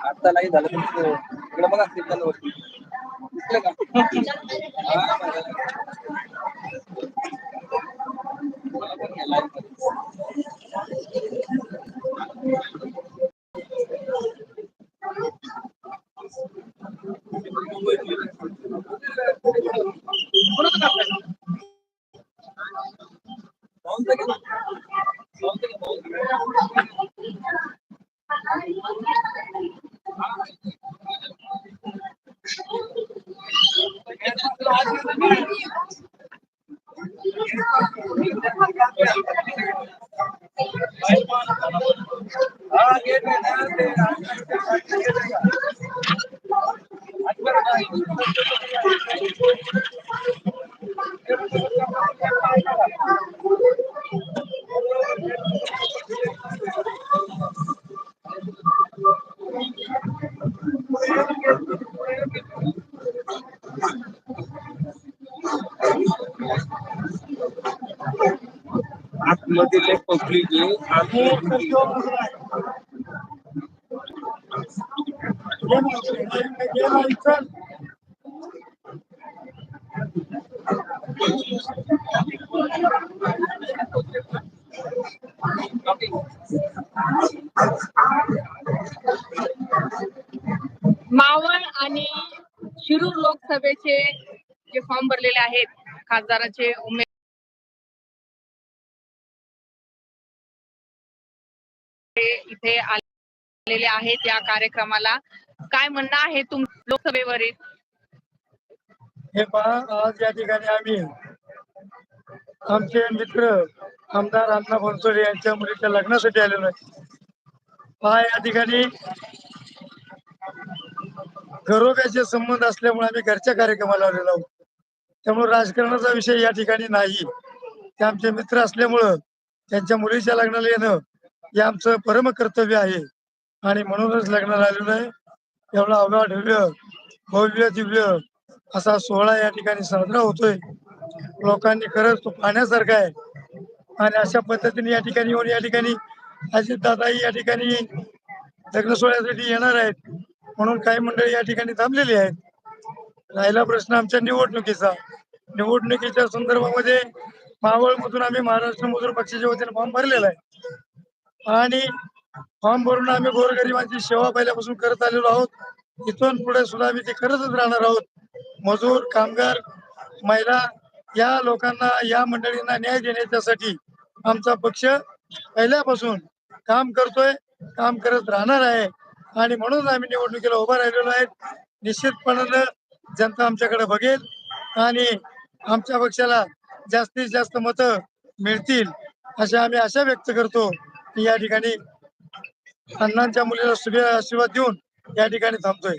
आता नाही झालं तुमचं इकडे बघा सिग्नल वरती दिसलं का? हा, आतमध्ये लय पब्लिक आहे आतमध्ये मावळ आणि शिरूर लोकसभेचे जे फॉर्म भरलेले आहेत खासदाराचे उमेद इथे आलेले आहेत या कार्यक्रमाला. काय म्हणणं आहे तुम लोकसभेवरील? हे पहा आज या ठिकाणी आम्ही आमचे मित्र आमदार अण्णा बनसोडे यांच्या मुलीच्या लग्नासाठी आलेलो आहे. पहा या ठिकाणी घरोब्याचे संबंध असल्यामुळे आम्ही घरच्या कार्यक्रमाला आलेलो आहोत. त्यामुळे राजकारणाचा विषय या ठिकाणी नाही. ते आमचे मित्र असल्यामुळं त्यांच्या मुलीच्या लग्नाला येणं हे आमचं परम कर्तव्य आहे. आणि म्हणूनच लग्नाला आलेलो आहे. एवढा अव्याढव्य भव्य दिव्य असा सोहळा या ठिकाणी साजरा होतोय. लोकांनी खरंच तो पाहण्यासारखा आहे. आणि अशा पद्धतीने या ठिकाणी येऊन या ठिकाणी अजित दादाही या ठिकाणी लग्न सोहळ्यासाठी येणार आहेत. म्हणून काही मंडळी या ठिकाणी थांबलेली आहेत. राहिला प्रश्न आमच्या निवडणुकीचा. निवडणुकीच्या संदर्भामध्ये मावळमधून आम्ही महाराष्ट्र मजूर पक्षाच्या वतीने फॉर्म भरलेला आहे. आणि फॉर्म भरून आम्ही गोरगरिबांची सेवा पहिल्यापासून करत आलेलो आहोत. इथून पुढे सुद्धा आम्ही ते करतच राहणार आहोत. मजूर कामगार महिला या लोकांना या मंडळींना न्याय देण्याच्यासाठी आमचा पक्ष पहिल्यापासून काम करतोय काम करत राहणार आहे. आणि म्हणून आम्ही निवडणुकीला उभा राहिलेलो आहे निश्चितपणानं जनता आमच्याकडे बघेल आणि आमच्या पक्षाला जास्तीत जास्त मतं मिळतील अशा आम्ही आशा व्यक्त करतो की या ठिकाणी अण्णांच्या मुलीला शुभे आशीर्वाद देऊन या ठिकाणी थांबतोय.